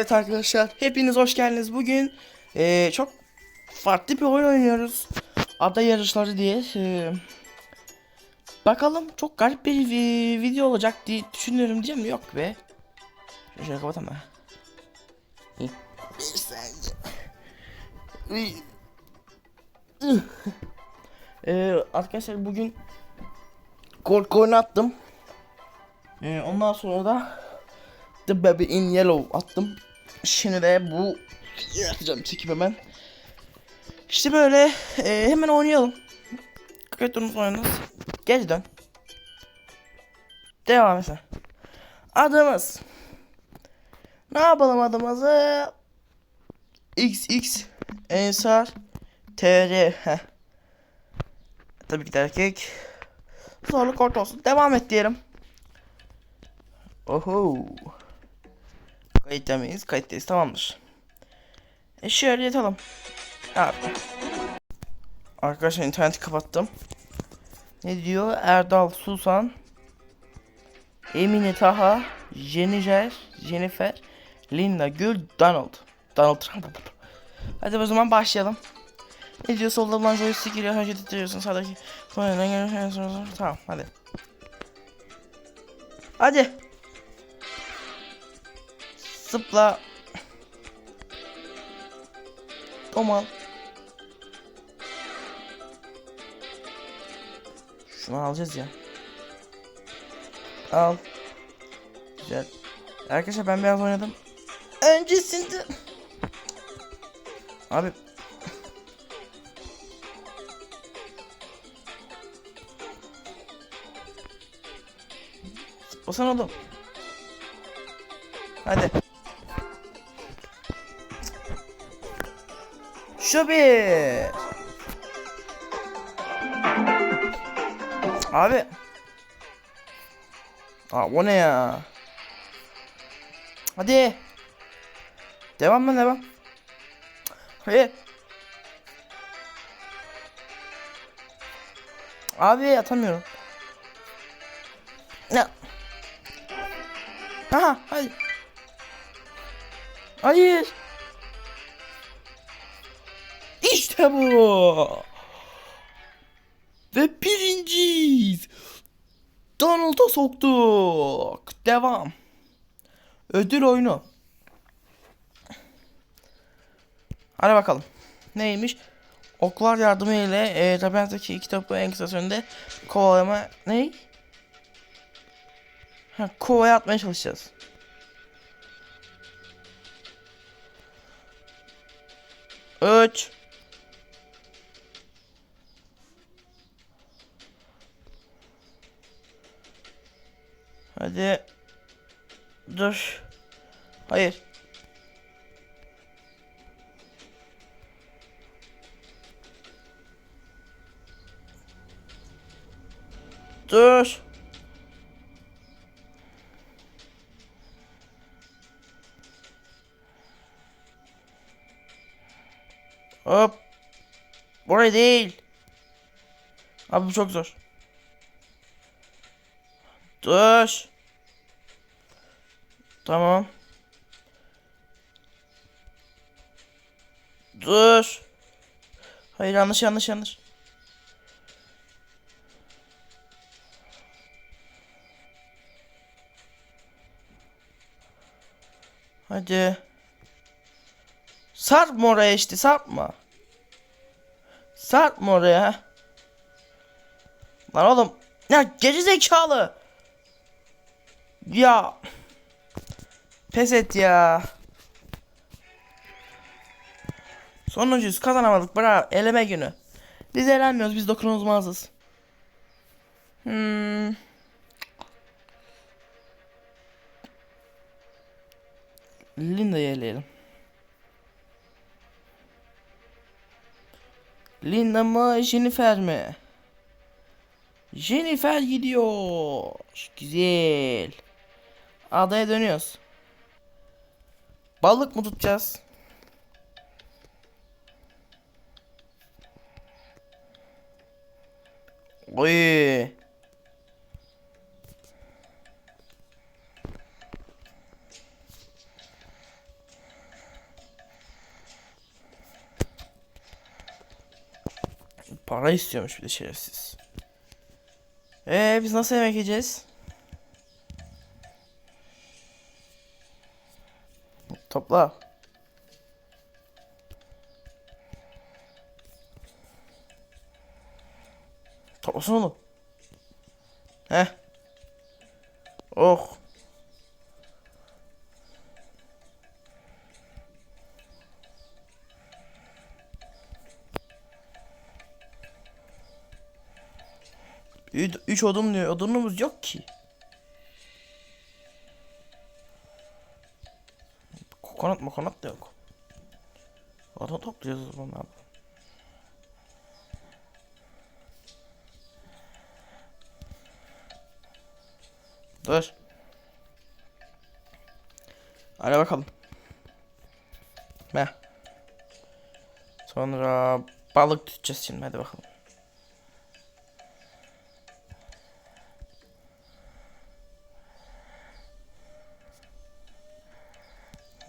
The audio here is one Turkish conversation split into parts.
Evet arkadaşlar hepiniz hoş geldiniz. Bugün eee, çok farklı bir oyun oynuyoruz. Ada yarışları diye. Eee, bakalım çok garip bir vi- video olacak diye düşünüyorum diyeceğim yok be. Şöyle, şöyle kapat ama. Eee, arkadaşlar bugün korku oyunu attım. Eee, ondan sonra da The Baby in Yellow attım. Şimdi de bu yapacağım çekip hemen. İşte böyle e, hemen oynayalım. Kötümüz oynarız. Geri dön. Devam sen. Adımız. Ne yapalım adımızı? XX Ensar TR Heh. Tabii ki de erkek. Zorluk orta olsun. Devam et diyelim. Oho. Kayıtta mıyız? Kayıttayız. Tamamdır. E şöyle yatalım. Abi. Arkadaşlar interneti kapattım. Ne diyor? Erdal Susan. Emine Taha. Jennifer. Jennifer. Linda Gül. Donald. Donald Trump. Hadi o zaman başlayalım. Ne diyor? Solda bulunan joystick ile hareket ettiriyorsun. Sağdaki. Tamam hadi. Hadi. Zıpla. Domal. Şunu alacağız ya. Al. Güzel. Arkadaşlar ben biraz oynadım. Öncesinde. Abi. Zıplasana oğlum. Hadi. Şu bir. Abi. Aa o ne ya? Hadi. Devam mı devam? Hayır. Abi atamıyorum. Ne? Aha hadi. Hayır. İşte bu. Ve birinciyiz. Donald'a soktuk. Devam. Ödül oyunu. Hadi bakalım. Neymiş? Oklar yardımı ile e, tabiattaki iki topu en kısa sürede kovalama... Ne? Ha, kovaya atmaya çalışacağız. Üç. Hadi. Dur. Hayır. Dur. Hop. Buraya değil. Abi bu çok zor. Dur. Tamam. Dur. Hayır yanlış yanlış yanlış. Hadi. Sarpma oraya işte sarpma. Sarpma oraya. Lan oğlum. Ya geri zekalı. Ya. Pes et ya. Sonuncuyuz kazanamadık bravo eleme günü. Biz elenmiyoruz biz dokunulmazız. Hmm. Linda'yı eleyelim. Linda mı Jennifer mi? Jennifer gidiyor. Güzel. Adaya dönüyoruz. Balık mı tutacağız? Oy. Para istiyormuş bir de şerefsiz. Ee biz nasıl yemek yiyeceğiz? Topla. Toplasın oğlum. Heh. Oh. Üç odun diyor. Odunumuz yok ki. Kokonat mokonat da yok. Odun toplayacağız o zaman abi. Dur. Hadi bakalım. Heh. Sonra balık tutacağız şimdi hadi bakalım.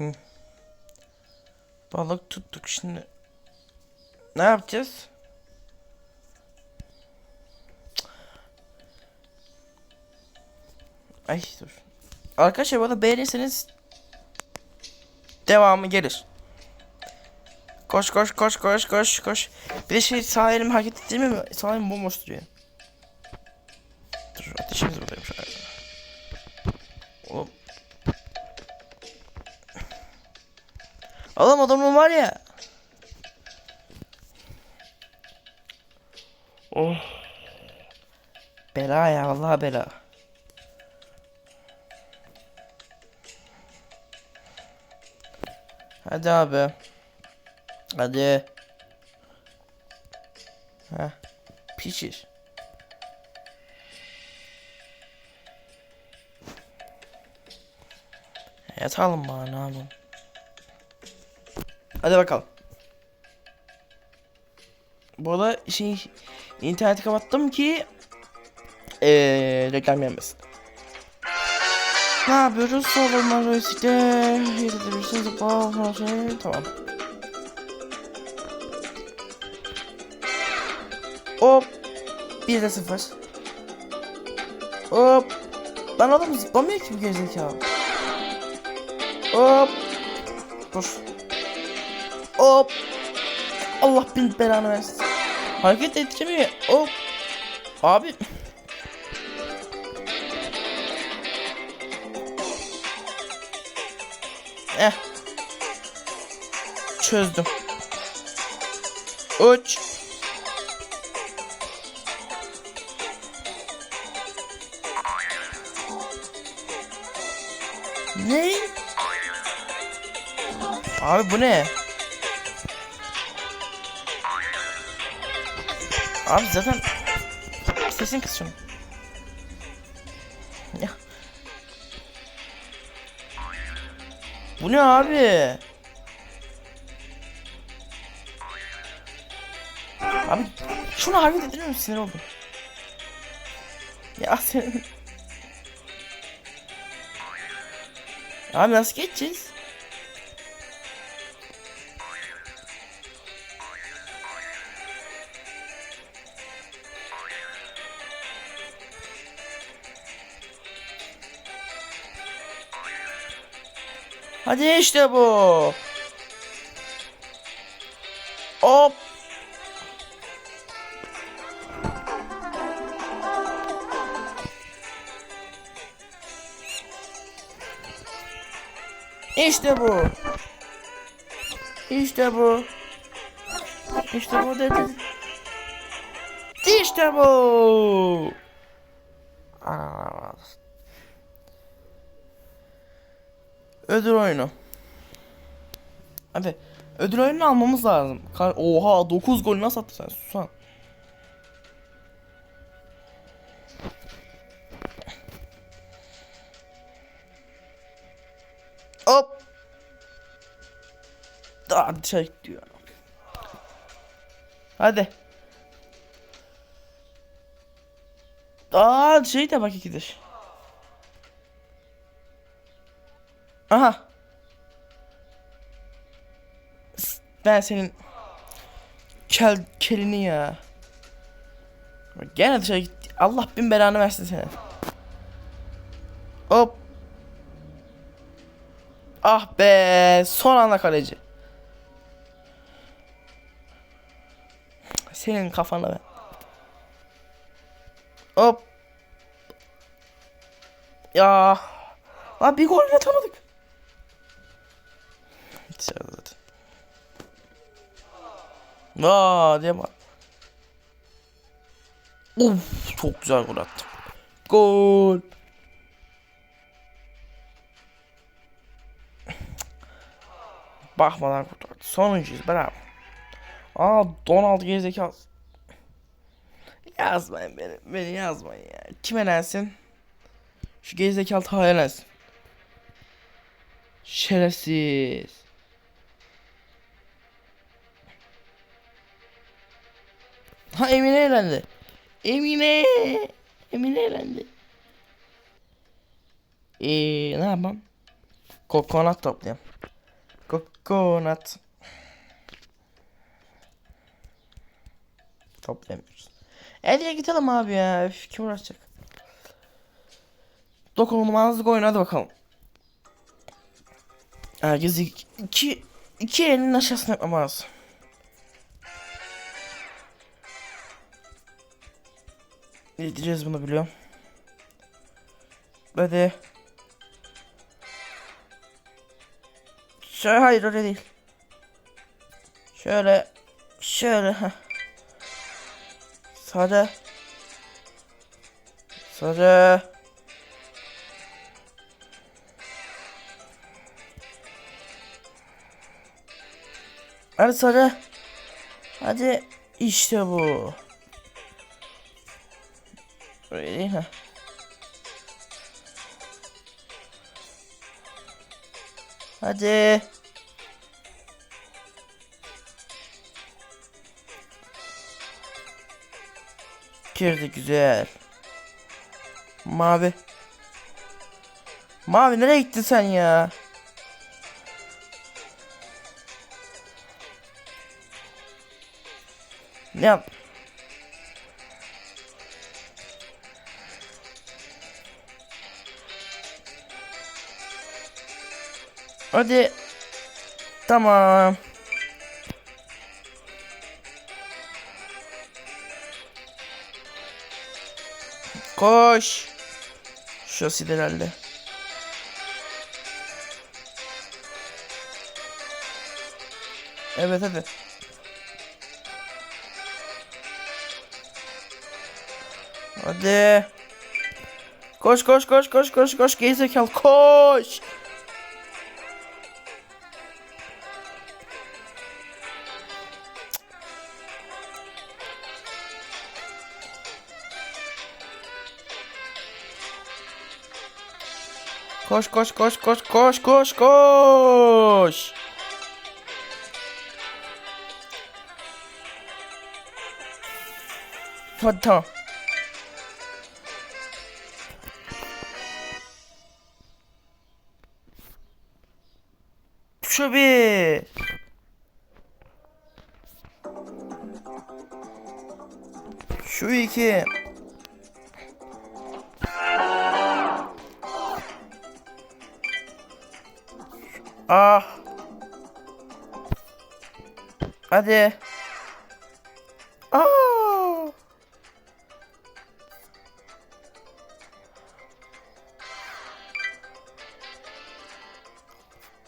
Hı. Balık tuttuk şimdi. Ne yapacağız? Ay dur. Arkadaşlar bana beğenirseniz devamı gelir. Koş koş koş koş koş koş. Bir de şey sağ elim hareket ettirmiyor mu? Sağ elim bomboş duruyor. Adamın var ya. Oh. Bela ya vallahi bela. Hadi abi. Hadi. Heh. Pişir. Yatalım bari ne yapalım. Hadi bakalım. Bu arada şey interneti kapattım ki eee reklam gelmesin. Ne yapıyoruz? Joystick'te yetebilirsiniz zıpla falan şey tamam. Hop. 1 de 0. Hop. Lan oğlum zıplamıyor ki bu gerizekalı. Hop. Dur. Hop. Allah bin belanı versin. Hareket ettiremiyor. Hop. Abi. Eh. Çözdüm. Uç. Ne? Abi bu ne? Abi zaten sesin kız şunu. Ya. Bu ne abi? Abi şunu harbi dedirir misin sinir oldum. Ya senin. Abi nasıl geçeceğiz? Hadi işte bu. Hop. İşte bu. İşte bu. İşte bu dedi. İşte bu. Aa. Ödül oyunu. Hadi. Ödül oyununu almamız lazım. Oha 9 gol nasıl attı sen Susan. Hop. Daha dışarı diyor. Hadi. Aa şey de bak ikidir. Aha. Ben senin kel kelini ya. Gene dışarı git. Allah bin belanı versin seni. Hop. Ah be. Son anda kaleci. Senin kafana ben. Hop. Ya. Lan bir gol atamadık. Aa diye bak. Uf çok güzel gol attım. Gol. Bakmadan kurtardı. Sonuncuyuz bravo. Aa Donald gerizekalı. Yazmayın beni. Beni yazmayın ya. Kime lensin? Şu gerizekalı Taha'ya lensin. Şerefsiz. Ha Emine elendi. Emine. Emine elendi. Eee ne yapalım? Kokonat toplayalım. Kokonat. Toplayamıyoruz. Hadi gidelim abi ya. Üf, kim uğraşacak? Dokunulmazlık oyunu hadi bakalım. Herkes iki, iki, iki elinin aşağısına yapmamaz. Ne diyeceğiz bunu biliyorum. Hadi. Şöyle hayır öyle değil. Şöyle. Şöyle. Heh. Sarı. Sarı. Hadi sarı. Hadi. İşte bu. Öyle değil mi? Hadi. Girdi güzel. Mavi. Mavi nereye gittin sen ya? Ne yap? Hadi. Tamam. Koş. Şurası herhalde. Evet hadi. Hadi. Koş koş koş koş koş koş gerizekalı koş. Koş koş koş koş koş koş koş. Hadi tamam. Şu bir. Şu iki. Ah. Hadi. Ah.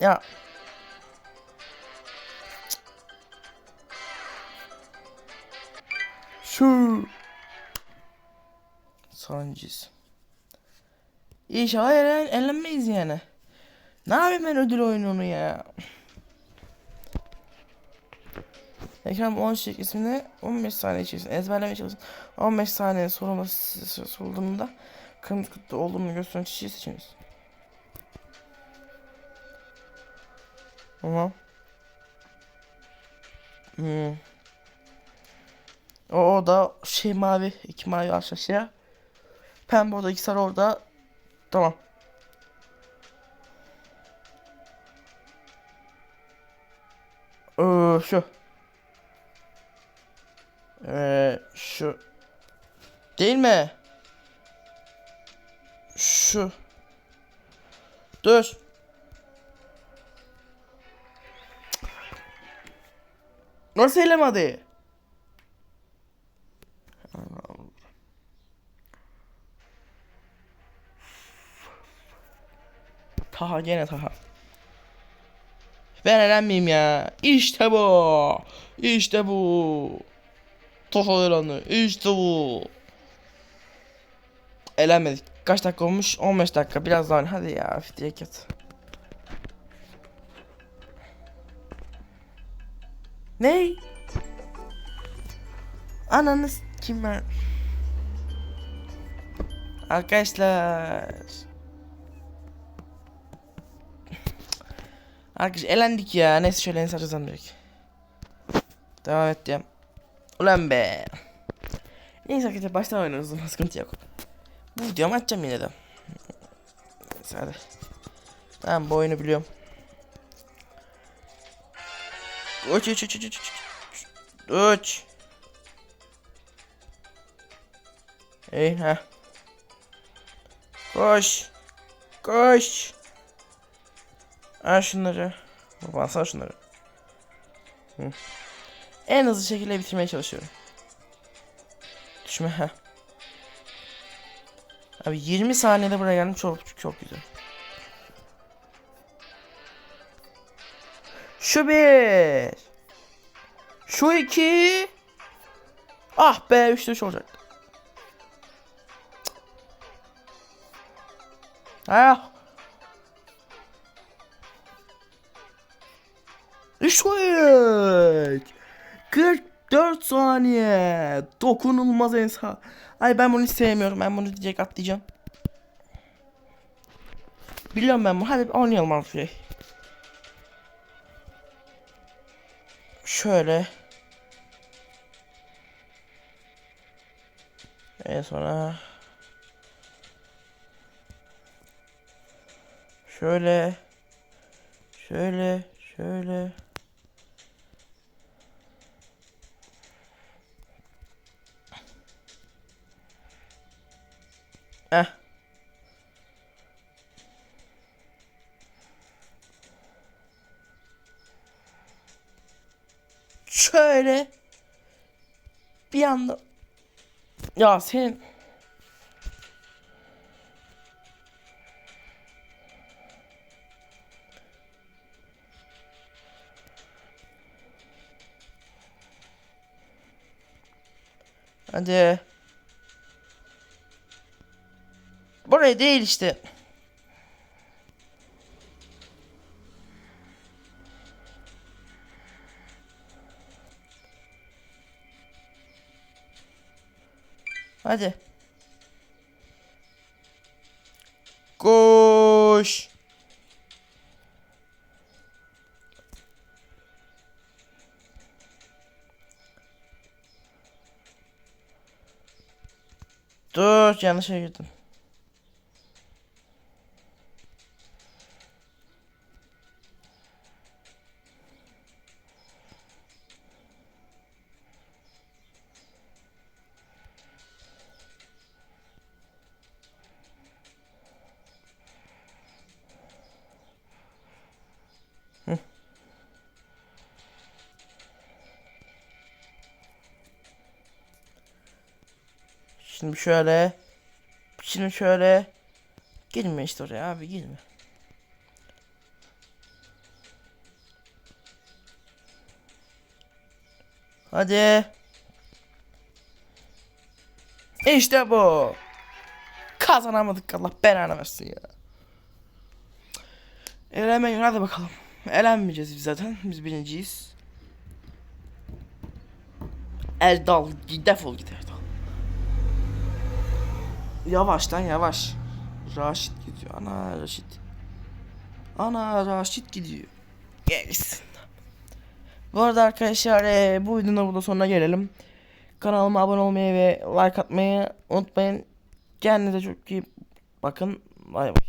Ya. Şu. Sonuncuyuz. İnşallah elen, elenmeyiz yani. Ne yapayım ben ödül oyununu ya? Ekran 13 ismini 15 saniye içerisinde ezberlemeye çalışın. 15 saniye sorulması sorulduğunda kırmızı kutu olduğunu gösteren kişiyi seçiniz. Tamam. Hmm. O, o da şey mavi, iki mavi aşağıya. Pembe orada, iki sarı orada. Tamam. Ee, şu. Ee, şu. Değil mi? Şu. Dur. Nasıl elemedi? Taha gene Taha. Ben elenmeyeyim ya. İşte bu. İşte bu. Taha elanı. İşte bu. Elenmedik. Kaç dakika olmuş? 15 dakika. Biraz daha. Hadi ya. Yat. Ne? Ananı kim ben? Arkadaşlar. Arkadaş elendik ya. Neyse şöyle en sarıdan direkt. Devam et diyeyim. Ulan be. Neyse arkadaşlar baştan oynarız. Sıkıntı yok. Bu videomu açacağım yine de. Neyse hadi. Tamam bu oyunu biliyorum. Uç uç uç uç uç uç. Uç. İyi ha. Koş. Koş. Al şunları. Baban sal şunları. Hı. En hızlı şekilde bitirmeye çalışıyorum. Düşme ha. Abi 20 saniyede buraya geldim çok çok güzel. Şu bir. Şu iki. Ah be üçte üç olacak. Ah. Üç. 44 saniye. Dokunulmaz ensa. Ay ben bunu sevmiyorum. Ben bunu diyecek atlayacağım. Biliyorum ben bunu. Hadi oynayalım artık. şey. Şöyle. En sonra şöyle şöyle şöyle Eh. Şöyle bir anda ya senin Hadi. Buraya değil işte. Hadi. Koş. Dur yanlış girdim. Şimdi şöyle. Şimdi şöyle. Girme işte oraya abi girme. Hadi. İşte bu. Kazanamadık Allah belanı versin ya. Elenme hadi bakalım. Elenmeyeceğiz biz zaten. Biz birinciyiz. Erdal defol git Erdal. Yavaştan yavaş. Raşit gidiyor. Ana Raşit. Ana Raşit gidiyor. Gelsin. Bu arada arkadaşlar eee, bu videonun burada sonuna gelelim. Kanalıma abone olmayı ve like atmayı unutmayın. Kendinize çok iyi bakın. Bay bay.